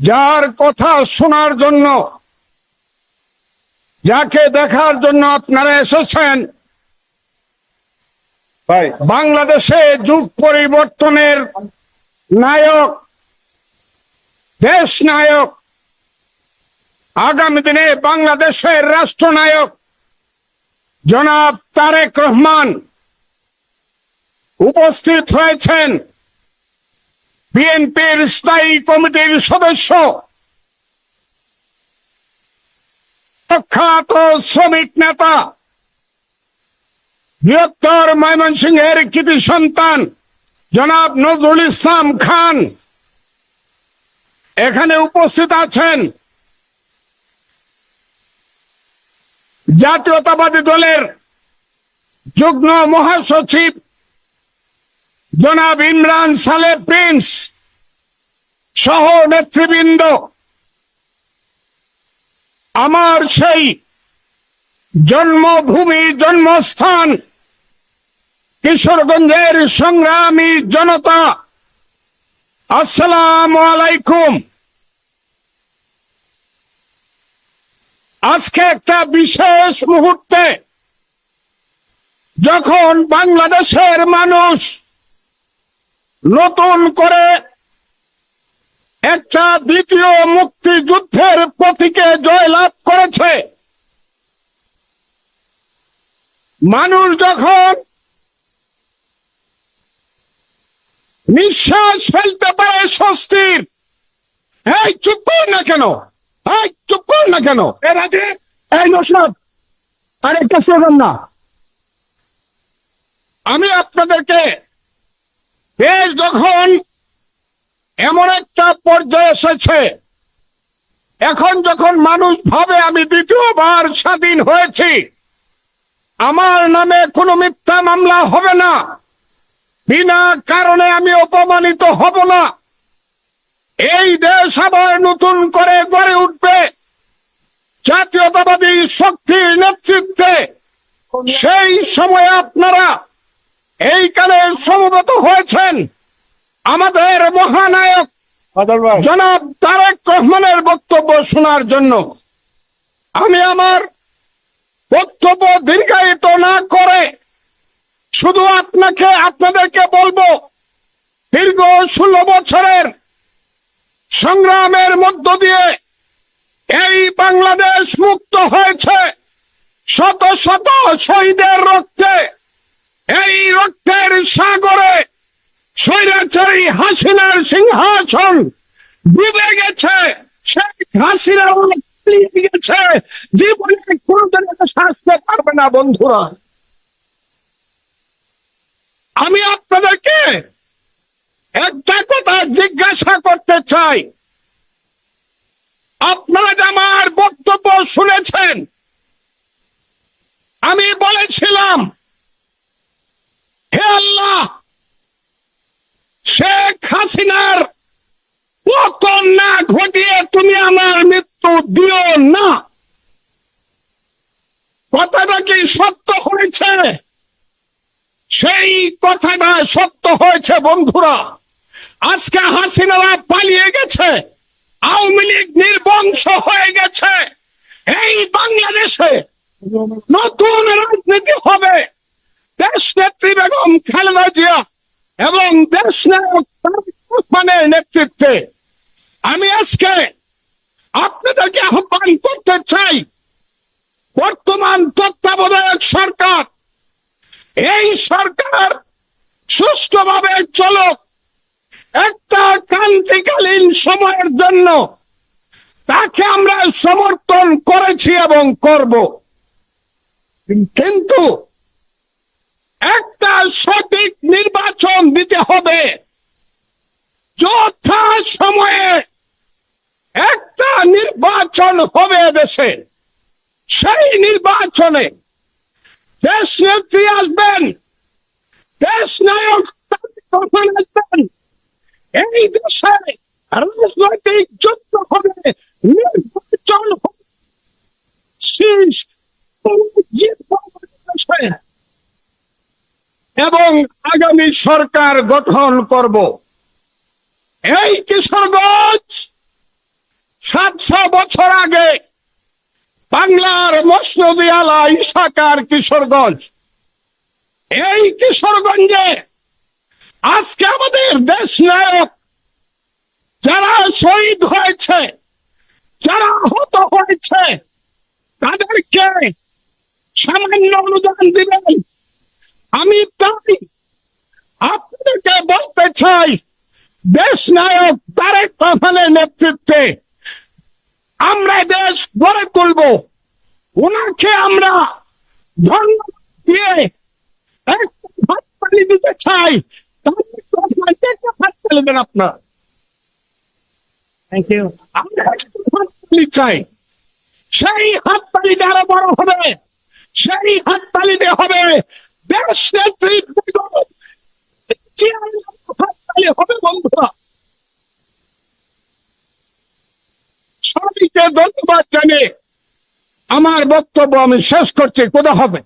যার কথা শোনার জন্য যাকে দেখার জন্য আপনারা এসেছেন ভাই। বাংলাদেশে যুগ পরিবর্তনের নায়ক দেশ নায়ক আগামী দিনে বাংলাদেশের রাষ্ট্রনায়ক জনাব তারেক রহমান উপস্থিত হয়েছেন। বিএনপির স্থায়ী কমিটির সদস্য। প্রখ্যাত শ্রমিক নেতা। বৃহত্তর ময়মনসিংহের কৃতি সন্তান, জনাব নজরুল ইসলাম খান। এখানে উপস্থিত আছেন জাতীয়তাবাদী দলের যুগ্ম মহাসচিব জনাব ইমরান সালে প্রিন্স, সহ নেতৃবৃন্দ, আমার সেই জন্মভূমি, জন্মস্থান, কিশোরগঞ্জের সংগ্রামী জনতা, আসসালাম আলাইকুম। আজকে একটা বিশেষ মুহূর্তে যখন বাংলাদেশের মানুষ নতুন করে একটা দ্বিতীয় মুক্তিযুদ্ধের প্রতীকে জয়লাভ করেছে। মানুষ যখন নিঃশ্বাস ফেলতে পারে স্বস্তির, এই চুপ কর না কেন, এই চুপ কর না কেন এর রাজে, এই নসরত, আর একটা স্লোগান না। আমি আপনাদেরকে দেশ যখন এমন একটা পর্যায়ে এসেছে। এখন যখন মানুষ ভাবে আমি দ্বিতীয়বার স্বাধীন হয়েছি আমার নামে কোনো মিথ্যা মামলা হবে না। বিনা কারণে আমি অপমানিত হব না। এই দেশ আবার নতুন করে গড়ে উঠবে। জাতীয়তাবাদী শক্তির নেতৃত্বে। সেই সময় আপনারা এইখানে সমবেত হয়েছেন আমাদের মহানায়ক জনাব তারেক রহমানের বক্তব্য শোনার জন্য। আমি আমার বক্তব্য দীর্ঘায়িত না করে শুধু আপনাকে আপনাদেরকে বলব দীর্ঘ ষোলো বছরের সংগ্রামের মধ্য দিয়ে এই বাংলাদেশ মুক্ত হয়েছে। শত শত শহীদের রক্তে এই রক্তের সাগরে স্বৈরাচারী হাসিনার সিংহাসন ডুবে গেছে। শেখ হাসিনা গেছে। জীবনে কোনদিন সাজতে পারবে না, বন্ধুরা। আমি আপনাদেরকে একটা কথা জিজ্ঞাসা করতে চাই। আপনারা আমার বক্তব্য শুনেছেন আমি বলেছিলাম হে আল্লাহ শেখ হাসিনার পতন না ঘটিয়ে তুমি আমার মৃত্যু দিও না। কথাটা কি সত্য হয়েছে? সেই কথাটা সত্য হয়েছে, বন্ধুরা। আজকে হাসিনারা পালিয়ে গেছে। আওয়ামী লীগ নির্বংশ হয়ে গেছে। এই বাংলাদেশে নতুন রাজনীতি হবে। দেশ নেত্রী বেগম খালেদা জিয়া এবং দেশ নায়ক নেতৃত্বে আমি আজকে আপনাদেরকে আহ্বান করতে চাই, বর্তমান তত্ত্বাবধায়ক সরকার, এই সরকার সুষ্ঠুভাবে চলক, একটা ক্রান্তিকালীন সময়ের জন্য তাকে আমরা সমর্থন করেছি এবং করব। কিন্তু একটা সঠিক নির্বাচন দিতে হবে। যথা সময়ে নির্বাচন হবে দেশে। সেই নির্বাচনে দেশ নেত্রী আসবেন, দেশ নায়ক আসবেন। এই দেশে রাজনৈতিক যুদ্ধ হবে, নির্বাচন। এবং আগামী সরকার গঠন করব। এই কিশোরগঞ্জ সাতশো বছর আগে বাংলার মসনদি আলা ইসাকার কিশোরগঞ্জ। এই কিশোরগঞ্জে আজকে আমাদের দেশ নায়ক যারা শহীদ হয়েছে, যারা আহত হয়েছে, তাদেরকে সামান্য অনুদান দিবেন। আমি তাই আপনাদেরকে বলতে চাই, দেশ নায়ক তারেক রহমানের নেতৃত্বে আমরা দেশ গড়ে তুলব ওনাকে আমরা ধন্যবাদ দিয়ে হাততালি দিতে চাই আপনার থ্যাংক ইউ হাততালি সেই হাততালি আরও বড় হবে সেই হাততালি দিয়ে হবে দেশ নেতৃত্ব হাততালি হবে বন্ধুরা সবাইকে ধন্যবাদ জানিয়ে আমার বক্তব্য আমি শেষ করছি। কোথা হবে?